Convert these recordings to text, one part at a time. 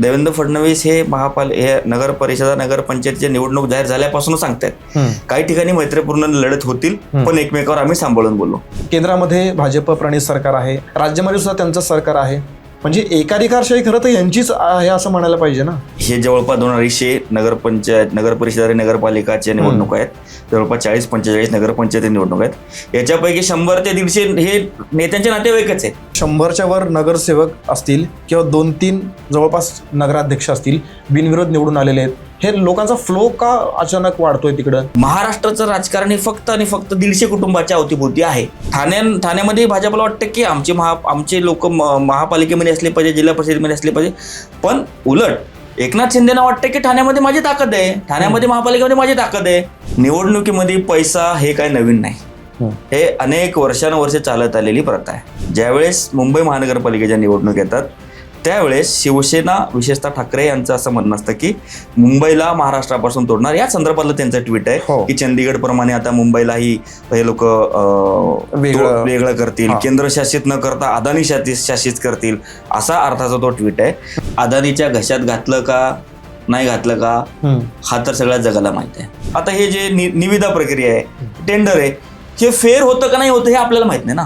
देवेंद्र फडणवीस हे महापाल हे नगर परिषदा नगर पंचायतीची निवडणूक जाहीर झाल्यापासून सांगतायत. काही ठिकाणी मैत्रीपूर्ण लढत होतील पण एकमेकावर आम्ही सांभाळून बोललो. केंद्रामध्ये भाजप प्रणित सरकार आहे. राज्यामध्ये सुद्धा त्यांचं सरकार आहे. म्हणजे एकाधिकारशाही खरं तर यांचीच आहे असं म्हणायला पाहिजे ना. हे जवळपास दोन अडीचशे नगरपंचायत नगर परिषद आणि नगरपालिकाच्या निवडणूक आहेत. जवळपास चाळीस पंचेचाळीस नगरपंचायती निवडणूक आहेत. याच्यापैकी शंभर ते दीडशे हे नेत्यांचे नातेवाईकच आहेत. शंभरच्या वर नगरसेवक असतील किंवा दोन तीन जवळपास नगराध्यक्ष असतील बिनविरोध निवडून आलेले आहेत. हे लोकांचा फ्लो का अचानक वाढतोय तिकडं? महाराष्ट्राचं राजकारण हे फक्त आणि फक्त दीडशे कुटुंबाच्या अवतीभोवती आहे. ठाण्या ठाण्यामध्ये भाजपला वाटतं की आमचे महा आमचे लोक महापालिकेमध्ये असले पाहिजे जिल्हा परिषदेमध्ये असले पाहिजे. पण उलट एकनाथ शिंदेना वाटतं की ठाण्यामध्ये माझी ताकद आहे. ठाण्यामध्ये महापालिकेमध्ये माझी ताकद आहे. निवडणुकीमध्ये पैसा हे काय नवीन नाही. हे अनेक वर्षानुवर्षे चालत आलेली प्रथा आहे. ज्यावेळेस मुंबई महानगरपालिकेच्या निवडणूक येतात त्यावेळेस शिवसेना विशेषतः ठाकरे यांचं असं म्हणणं असतं की मुंबईला महाराष्ट्रापासून तोडणार. या संदर्भातलं त्यांचं ट्विट आहे हो. की चंदीगड प्रमाणे आता मुंबईलाही हे लोक वेगळं- वेगळं करतील. हा. केंद्रशासित न करता अदानी शासित शासित करतील असा अर्थाचा तो ट्विट आहे. अदानीच्या घशात घातलं का नाही घातलं का हा तर सगळ्या जगाला माहीत आहे. आता हे जे निविदा प्रक्रिया आहे टेंडर आहे हे फेअर होतं का नाही होतं हे आपल्याला माहीत नाही ना.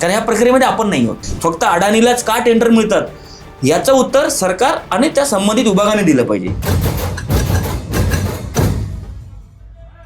कारण ह्या प्रक्रियेमध्ये आपण नाही होत. फक्त अडाणीलाच का टेंडर मिळतात? याचं उत्तर सरकार आणि त्या संबंधित विभागाने दिलं पाहिजे.